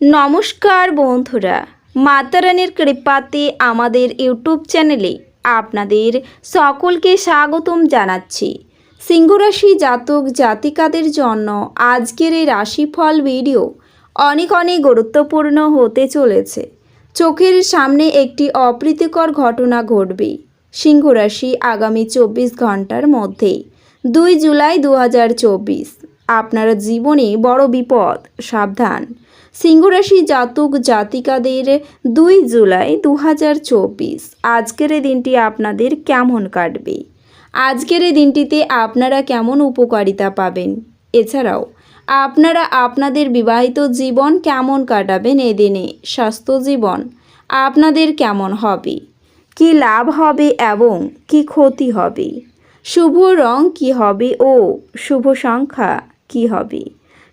নমস্কার বন্ধুরা, মাতারানির কৃপাতে আমাদের ইউটিউব চ্যানেলে আপনাদের সকলকে স্বাগতম জানাচ্ছি। সিংহরাশি জাতক জাতিকাদের জন্য আজকের এই রাশিফল ভিডিও অনেক অনেক গুরুত্বপূর্ণ হতে চলেছে। চোখের সামনে একটি অপ্রীতিকর ঘটনা ঘটবে। সিংহরাশি আগামী চব্বিশ ঘণ্টার মধ্যেই দুই জুলাই দু আপনার জীবনে বড় বিপদ, সাবধান। সিংহরাশি জাতক জাতিকাদের দুই জুলাই দু হাজার চব্বিশ। আজকের এই দিনটি আপনাদের কেমন কাটবে? আজকের এই দিনটিতে আপনারা কেমন উপকারিতা পাবেন? এছাড়াও, আপনারা আপনাদের বিবাহিত জীবন কেমন কাটাবেন এদিনে স্বাস্থ্য জীবন আপনাদের কেমন হবে? কি লাভ হবে এবং কি ক্ষতি হবে? শুভ রং কি হবে ও শুভ সংখ্যা কি হবে?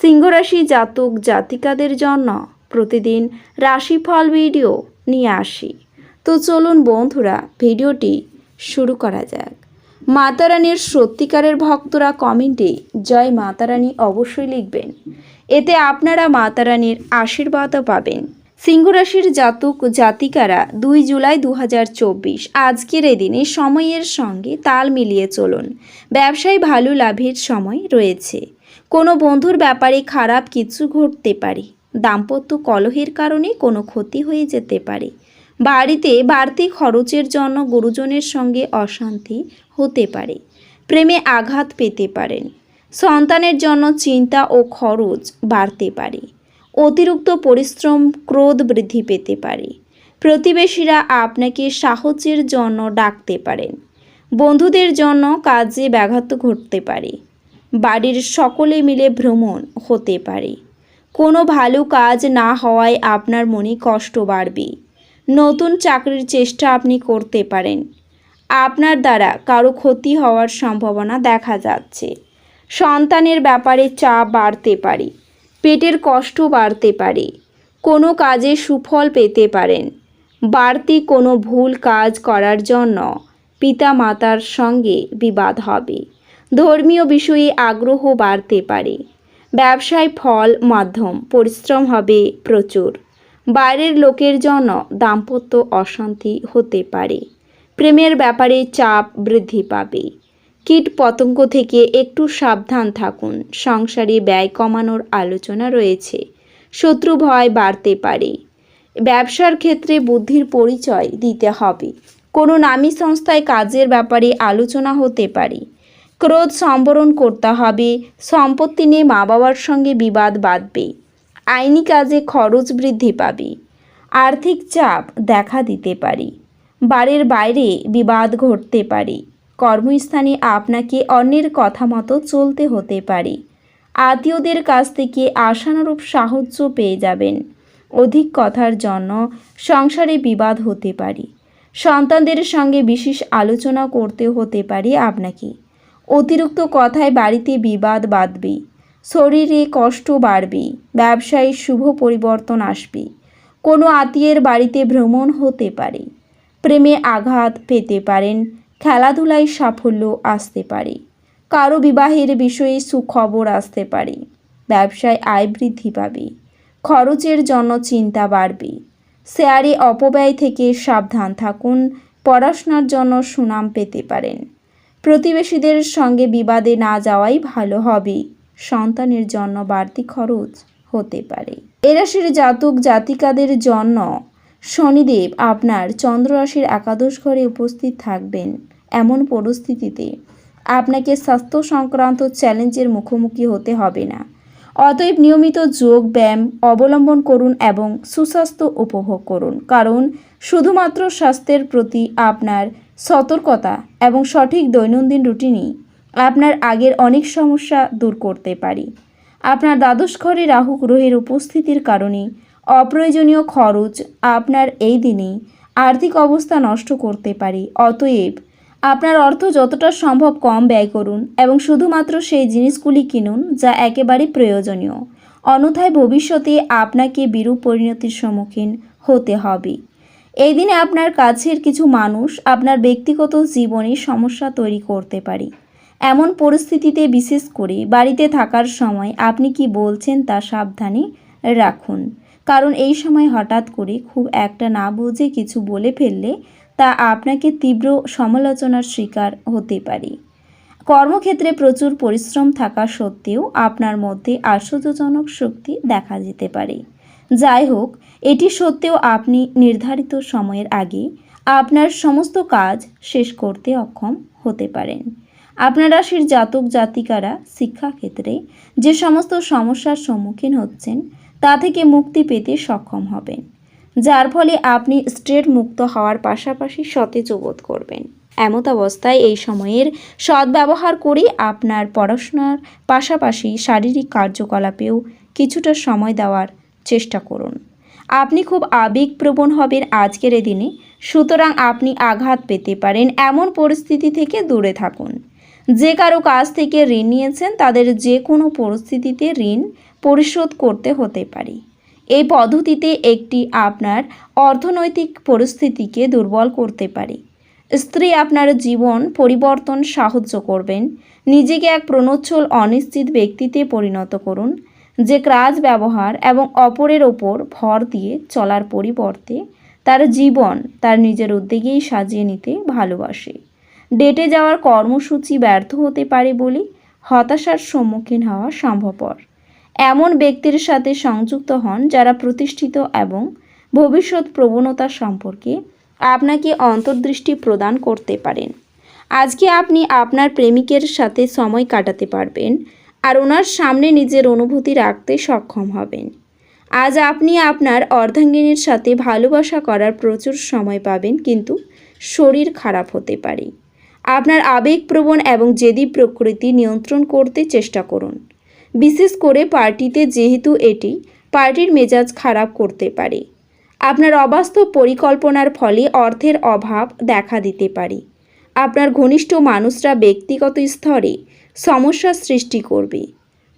সিংহরাশি জাতক জাতিকাদের জন্য প্রতিদিন রাশিফল ভিডিও নিয়ে আসি। তো চলুন বন্ধুরা, ভিডিওটি শুরু করা যাক। মাতারানীর সত্যিকারের ভক্তরা কমেন্টে জয় মাতারানী অবশ্যই লিখবেন। এতে আপনারা মাতারানীর আশীর্বাদও পাবেন। সিংহরাশির জাতক জাতিকারা দুই জুলাই দু হাজার চব্বিশ, আজকের এই দিনে সময়ের সঙ্গে তাল মিলিয়ে চলুন। ব্যবসায় ভালো লাভের সময় রয়েছে। কোনো বন্ধুর ব্যাপারে খারাপ কিছু ঘটতে পারে। দাম্পত্য কলহের কারণে কোনো ক্ষতি হয়ে যেতে পারে। বাড়িতে বাড়তি খরচের জন্য গুরুজনের সঙ্গে অশান্তি হতে পারে। প্রেমে আঘাত পেতে পারেন। সন্তানের জন্য চিন্তা ও খরচ বাড়তে পারে। অতিরিক্ত পরিশ্রম, ক্রোধ বৃদ্ধি পেতে পারে। প্রতিবেশীরা আপনাকে সাহায্যের জন্য ডাকতে পারেন। বন্ধুদের জন্য কাজে ব্যাঘাত ঘটতে পারে। বাড়ির সকলে মিলে ভ্রমণ হতে পারে। কোনো ভালো কাজ না হওয়ায় আপনার মনে কষ্ট বাড়বে। নতুন চাকরির চেষ্টা আপনি করতে পারেন। আপনার দ্বারা কারও ক্ষতি হওয়ার সম্ভাবনা দেখা যাচ্ছে। সন্তানের ব্যাপারে চাপ বাড়তে পারে। পেটের কষ্ট বাড়তে পারে। কোনো কাজে সুফল পেতে পারেন। বাড়তি কোনো ভুল কাজ করার জন্য পিতা মাতার সঙ্গে বিবাদ হবে। ধর্মীয় বিষয়ে আগ্রহ বাড়তে পারে। ব্যবসায় ফল, মাধ্যম, পরিশ্রম হবে প্রচুর। বাইরের লোকের জন্য দাম্পত্য অশান্তি হতে পারে। প্রেমের ব্যাপারে চাপ বৃদ্ধি পাবে। কীট পতঙ্গ থেকে একটু সাবধান থাকুন। সংসারে ব্যয় কমানোর আলোচনা রয়েছে। শত্রু ভয় বাড়তে পারে। ব্যবসার ক্ষেত্রে বুদ্ধির পরিচয় দিতে হবে। কোনো নামী সংস্থায় কাজের ব্যাপারে আলোচনা হতে পারে। ক্রোধ সম্বরণ করতে হবে। সম্পত্তি নিয়ে মা বাবার সঙ্গে বিবাদ বাঁধবে। আইনি কাজে খরচ বৃদ্ধি পাবে। আর্থিক চাপ দেখা দিতে পারে। বাড়ির বাইরে বিবাদ ঘটতে পারে। কর্মস্থানে আপনাকে অন্যের কথা মতো চলতে হতে পারে। আত্মীয়দের কাছ থেকে আশানুরূপ সাহায্য পেয়ে যাবেন। অধিক কথার জন্য সংসারে বিবাদ হতে পারে। সন্তানদের সঙ্গে বিশেষ আলোচনা করতে হতে পারে আপনাকে। অতিরিক্ত কথায় বাড়িতে বিবাদ বাঁধবে, শরীরে কষ্ট বাড়বে, ব্যবসায় শুভ পরিবর্তন আসবে, কোনো আত্মীয়ের বাড়িতে ভ্রমণ হতে পারে, প্রেমে আঘাত পেতে পারেন, খেলাধুলায় সাফল্য আসতে পারে, কারও বিবাহের বিষয়ে সুখবর আসতে পারে, ব্যবসায় আয় বৃদ্ধি পাবে, খরচের জন্য চিন্তা বাড়বে, শেয়ারে অপব্যয় থেকে সাবধান থাকুন, পড়াশোনার জন্য সুনাম পেতে পারেন। প্রতিবেশীদের সঙ্গে বিবাদে না যাওয়াই ভালো হবে। সন্তানের জন্য বাড়তি খরচ হতে পারে। এরাশির জাতক জাতিকাদের জন্য শনিদেব আপনার চন্দ্ররাশির একাদশ ঘরে উপস্থিত থাকবেন এমন পরিস্থিতিতে আপনাকে স্বাস্থ্য সংক্রান্ত চ্যালেঞ্জের মুখোমুখি হতে হবে না। অতএব নিয়মিত যোগ, ব্যায়াম অবলম্বন করুন এবং সুস্বাস্থ্য উপভোগ করুন। কারণ শুধুমাত্র স্বাস্থ্যের প্রতি আপনার সতর্কতা এবং সঠিক দৈনন্দিন রুটিনই আপনার আগের অনেক সমস্যা দূর করতে পারি। আপনার দ্বাদশ ঘরে রাহু গ্রহের উপস্থিতির কারণে অপ্রয়োজনীয় খরচ আপনার এই দিনে আর্থিক অবস্থা নষ্ট করতে পারে। অতএব আপনার অর্থ যতটা সম্ভব কম ব্যয় করুন এবং শুধুমাত্র সেই জিনিসগুলি কিনুন যা একেবারে প্রয়োজনীয়। অন্যথায় ভবিষ্যতে আপনাকে বিরূপ পরিণতির সম্মুখীন হতে হবে। এই দিনে আপনার কাছের কিছু মানুষ আপনার ব্যক্তিগত জীবনে সমস্যা তৈরি করতে পারে। এমন পরিস্থিতিতে বিশেষ করে বাড়িতে থাকার সময় আপনি কি বলছেন তা সাবধানে রাখুন। কারণ এই সময় হঠাৎ করে খুব একটা না বুঝে কিছু বলে ফেললে তা আপনাকে তীব্র সমালোচনার শিকার হতে পারে। কর্মক্ষেত্রে প্রচুর পরিশ্রম থাকা সত্ত্বেও আপনার মধ্যে আশ্চর্যজনক শক্তি দেখা যেতে পারে। যাই হোক, এটি সত্ত্বেও আপনি নির্ধারিত সময়ের আগে আপনার সমস্ত কাজ শেষ করতে অক্ষম হতে পারেন। আপনার রাশির জাতক জাতিকারা শিক্ষাক্ষেত্রে যে সমস্ত সমস্যার সম্মুখীন হচ্ছেন, তা থেকে মুক্তি পেতে সক্ষম হবেন, যার ফলে আপনি স্ট্রেট মুক্ত হওয়ার পাশাপাশি সতেজ বোধ করবেন। এমত অবস্থায় এই সময়ের সদ্ব্যবহার করে আপনার পড়াশোনার পাশাপাশি শারীরিক কার্যকলাপেও কিছুটা সময় দেওয়ার চেষ্টা করুন। আপনি খুব আবেগপ্রবণ হবেন আজকের দিনে। সুতরাং আপনি আঘাত পেতে পারেন এমন পরিস্থিতি থেকে দূরে থাকুন। যে কারও কাছ থেকে ঋণ নিয়েছেন, তাদের যে কোনো পরিস্থিতিতে ঋণ পরিশোধ করতে হতে পারে। এই পদ্ধতিতে একটি আপনার অর্থনৈতিক পরিস্থিতিকে দুর্বল করতে পারে। স্ত্রী আপনার জীবন পরিবর্তন সাহায্য করবেন। নিজেকে এক প্রণোচ্ছল, অনিশ্চিত ব্যক্তিতে পরিণত করুন। যে কাজ ব্যবহার এবং অপরের ওপর ভর দিয়ে চলার পরিবর্তে তার জীবন তার নিজের উদ্যোগেই সাজিয়ে নিতে ভালোবাসে। ডেটে যাওয়ার কর্মসূচি ব্যর্থ হতে পারে বলে হতাশার সম্মুখীন হওয়া সম্ভবপর। এমন ব্যক্তির সাথে সংযুক্ত হন যারা প্রতিষ্ঠিত এবং ভবিষ্যৎ প্রবণতা সম্পর্কে আপনাকে অন্তর্দৃষ্টি প্রদান করতে পারেন। আজকে আপনি আপনার প্রেমিকের সাথে সময় কাটাতে পারবেন আর ওনার সামনে নিজের অনুভূতি রাখতে সক্ষম হবেন। আজ আপনি আপনার অর্ধাঙ্গিনীর সাথে ভালোবাসা করার প্রচুর সময় পাবেন, কিন্তু শরীর খারাপ হতে পারে। আপনার আবেগপ্রবণ এবং জেদি প্রকৃতি নিয়ন্ত্রণ করতে চেষ্টা করুন। বিশেষ করে পার্টিতে যেহেতু এটি পার্টির মেজাজ খারাপ করতে পারে। আপনার অবাস্তব পরিকল্পনার ফলে অর্থের অভাব দেখা দিতে পারে। আপনার ঘনিষ্ঠ মানুষরা ব্যক্তিগত স্তরে সমস্যার সৃষ্টি করবে।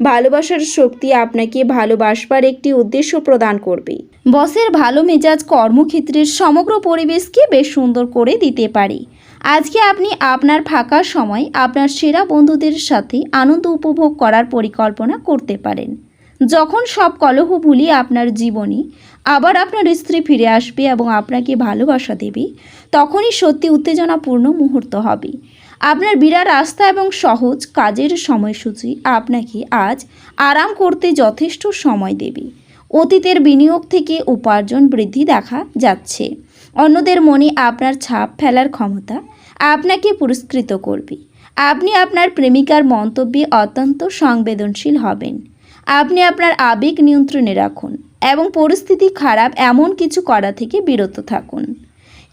ভালোবাসার শক্তি আপনাকে ভালোবাসবার একটি উদ্দেশ্য প্রদান করবে। বসের ভালো মেজাজ কর্মক্ষেত্রের সমগ্র পরিবেশকে বেশ সুন্দর করে দিতে পারে। আজকে আপনি আপনার ফাঁকা সময় আপনার সেরা বন্ধুদের সাথে আনন্দ উপভোগ করার পরিকল্পনা করতে পারেন। যখন সব কলহ ভুলিয়ে আপনার জীবনে আবার আপনার স্ত্রী ফিরে আসবে এবং আপনাকে ভালোবাসা দেবে, তখনই সত্যি উত্তেজনাপূর্ণ মুহূর্ত হবে। আপনার বিরাট আস্থা এবং সহজ কাজের সময়সূচি আপনাকে আজ আরাম করতে যথেষ্ট সময় দেবে। অতীতের বিনিয়োগ থেকে উপার্জন বৃদ্ধি দেখা যাচ্ছে। অন্যদের মনে আপনার ছাপ ফেলার ক্ষমতা আপনাকে পুরস্কৃত করবে। আপনি আপনার প্রেমিকার মন্তব্যে অত্যন্ত সংবেদনশীল হবেন। আপনি আপনার আবেগ নিয়ন্ত্রণে রাখুন এবং পরিস্থিতি খারাপ এমন কিছু করা থেকে বিরত থাকুন।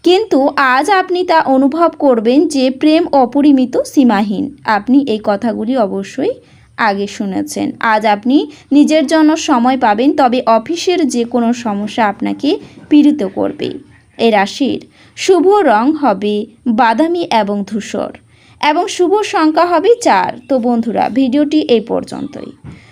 কিন্তু আজ আপনি তা অনুভব করবেন যে প্রেম অপরিমিত সীমাহীন। আপনি এই কথাগুলি অবশ্যই আগে শুনেছেন। আজ আপনি নিজের জন্য সময় পাবেন, তবে অফিসের যে কোনো সমস্যা আপনাকে পীড়িত করবে। এই রাশির শুভ রং হবে বাদামি এবং ধূসর, এবং শুভ সংখ্যা হবে চার। তো বন্ধুরা, ভিডিওটি এই পর্যন্তই।